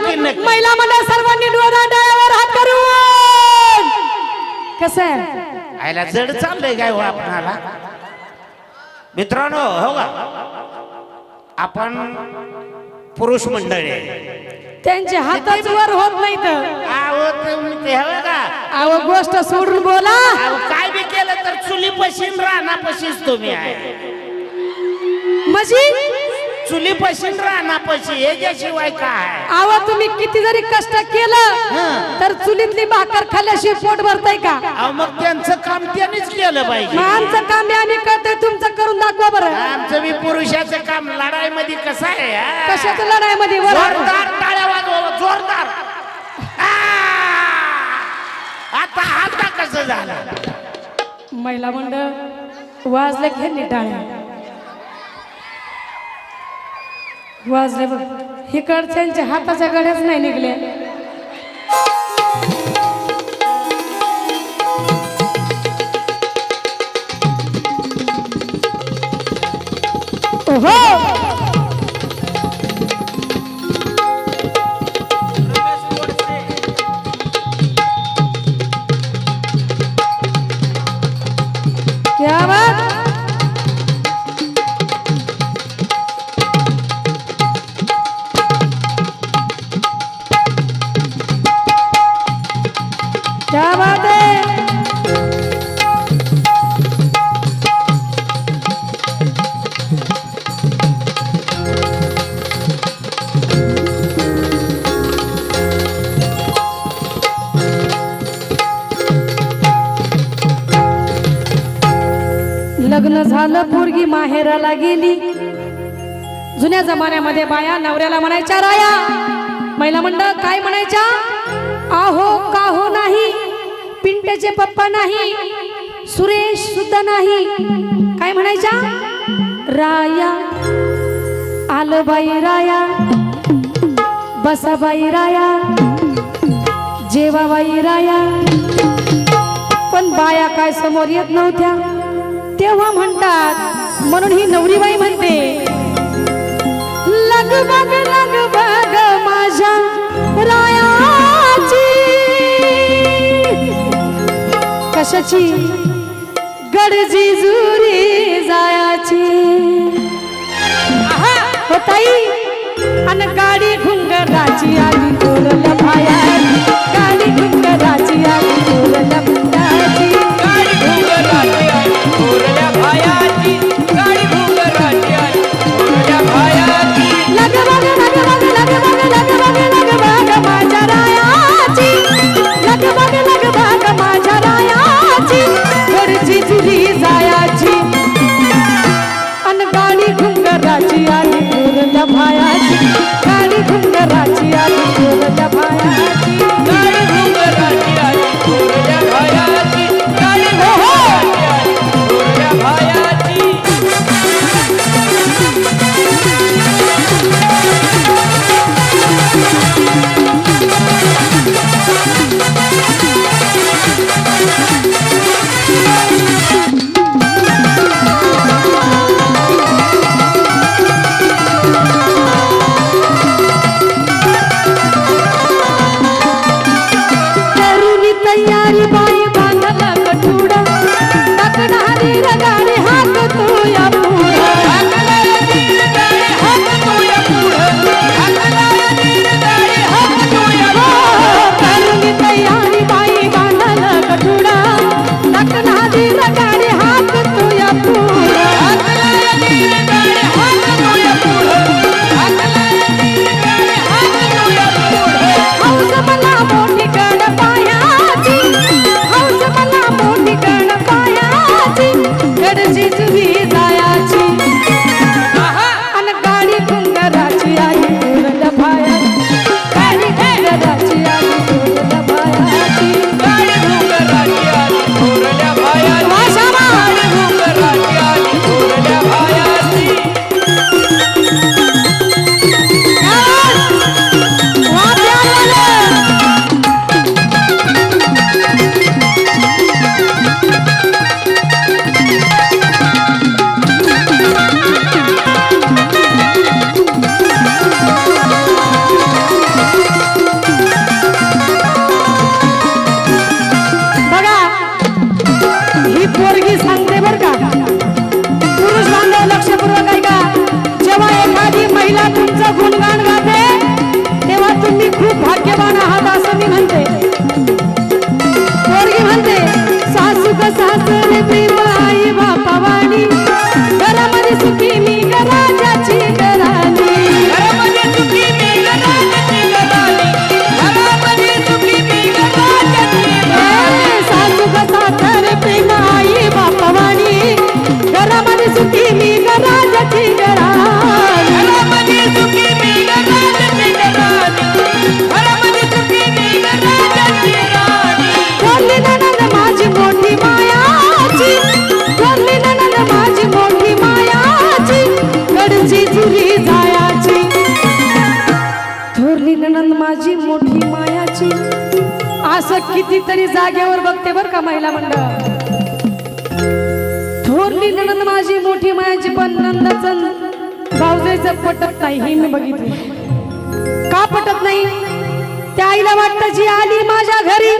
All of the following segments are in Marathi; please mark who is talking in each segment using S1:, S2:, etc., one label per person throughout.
S1: महिला मंडळ सर्वांनी डोळा डोळ्यावर हात करून. कसं आहे?
S2: आयला जड चाललंय काय हो आपणाला? मित्रांनो हो का? आपण पुरुष मंडळी.
S1: त्यांचे हातच वर होत नाही तर
S2: अहो तुम्ही ते हवं का?
S1: अहो गोष्ट सोडून बोला.
S2: अहो काय बी केलं तर चुली पशीन रानापाशीच तुम्ही आहे.
S1: म्हणजे
S2: चुली पशीन रानापाशी याच्याशिवाय काय?
S1: अहो तुम्ही किती जरी कष्ट केलं तर चुलीतली भाकर खाल्ल्याशिवाय पोट भरताय का?
S2: अहो मग त्यांचं काम त्यांनीच केलं पाहिजे.
S1: आमचं काम आम्ही करतोय तुमचं करून दाखवा बरं.
S2: आमचं बी पुरुषाचं काम लढाईमध्ये कसं आहे हा?
S1: कशाच्या लढाईमध्ये? वर.
S2: जोरदार टाळ्या वाजवा जोरदार. आ! आता आता कसं झालं?
S1: महिला मंडळ वाजले घेतली टाळ्या. वाजले बघ. हिकडच्यांच्या हाताच्या गड्याच नाही निघल्या. क्या लग्न झालं पोरगी माहेराला गेली. जुन्या जमान्यामध्ये बाया नवऱ्याला म्हणायच्या राया महिला मंडळ काय म्हणायच्या? आहो का हो नाही? पिंट्याचे पप्पा नाही. सुरेश सुद्धा नाही. काय म्हणायच्या? राया आलं बाई राया. बसा बाई राया. जेवा बाई राया. पण बाया काय समोर येत नव्हत्या. तेव्हा म्हणतात म्हणून ही नवरीबाई म्हणते लगबग लगबग माझ्या रायाची. कशाची? गडजी जुरी जायाची. आहा, हो ताई! असं कितीतरी जागेवर बघते बर का महिला मंडळ. थोरली नणंद माझी मोठी मायाची पण नंदाचं भाऊजाईचं पटत नाही हे मी बघितले. का पटत नाही? त्या आईला वाटतं जी आली माझ्या घरी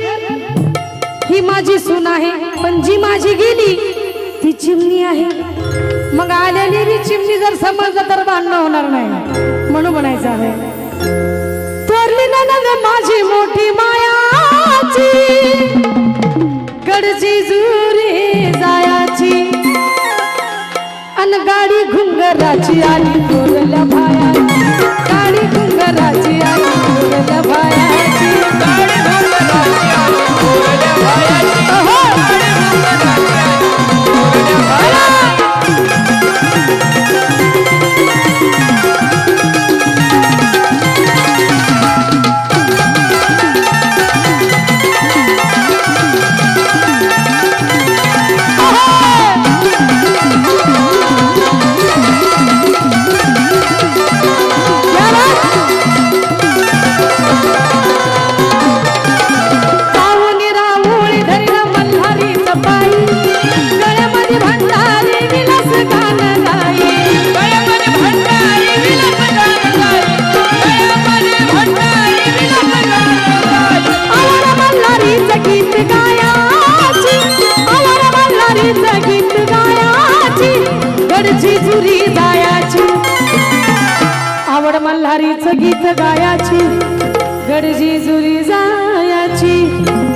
S1: ही माझी सून आहे पण जी माझी गेली ती चिमणी आहे. मग आलेली मी चिमणी जर समजलं तर भांडणं होणार नाही म्हणून म्हणायचं आहे. थोरली नणंद माझी मोठी माया गडची जुरी जायाची. अन गाडी घुंगराची आली थोरल्या आवड मल्हारीच गीत गायाची गडजी जुरी जायाची.